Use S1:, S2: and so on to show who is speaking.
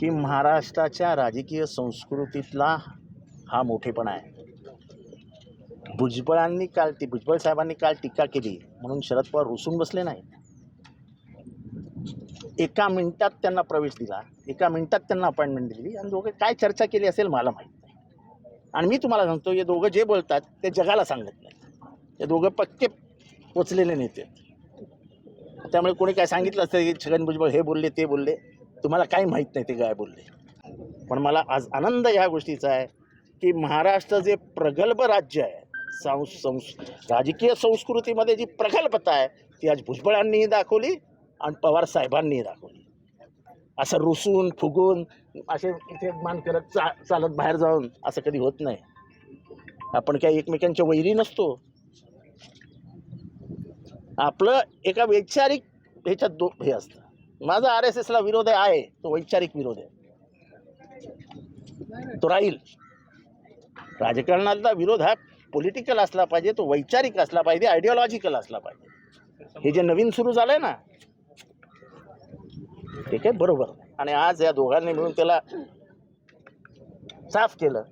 S1: की महाराष्ट्राच्या राजकीय संस्कृतीतला हा मोठेपणा आहे. भुजबळांनी काल ती भुजबळ साहेबांनी काल टीका केली म्हणून शरद पवार रुसून बसले नाही एका मिनिटात त्यांना प्रवेश दिला एका मिनिटात त्यांना अपॉइंटमेंट दिली आणि दोघे काय चर्चा केली असेल मला माहीत नाही. आणि मी तुम्हाला सांगतो हे दोघं जे बोलतात ते जगाला सांगत नाही हे दोघं पक्के पोचलेले नेते आहेत. त्यामुळे कोणी काय सांगितलं असतं की छगन भुजबळ हे बोलले ते बोलले तुम्हाला काही माहीत नाही ते काय बोलले. पण मला आज आनंद ह्या गोष्टीचा आहे की महाराष्ट्र जे प्रगल्भ राज्य आहे संस संस राजकीय संस्कृतीमध्ये जी प्रगल्भता आहे ती आज भुजबळांनीही दाखवली आणि पवार साहेबांनीही दाखवली. असं रुसून फुगून असे इथे मान करत चा चालत बाहेर जाऊन असं कधी होत नाही. आपण काही एकमेकांच्या वैरी नसतो. आपलं एका वैचारिक ह्याच्यात दो हे असतं. माझा आर एस एसला विरोध आहे तो वैचारिक विरोध आहे. तो राहील. राजकारणातला विरोध हा पॉलिटिकल असला पाहिजे तो वैचारिक असला पाहिजे आयडिओलॉजिकल असला पाहिजे. हे जे नवीन सुरू झालं आहे ना ठीक आहे बरोबर आणि आज या दोघांनी मिळून त्याला साफ केलं.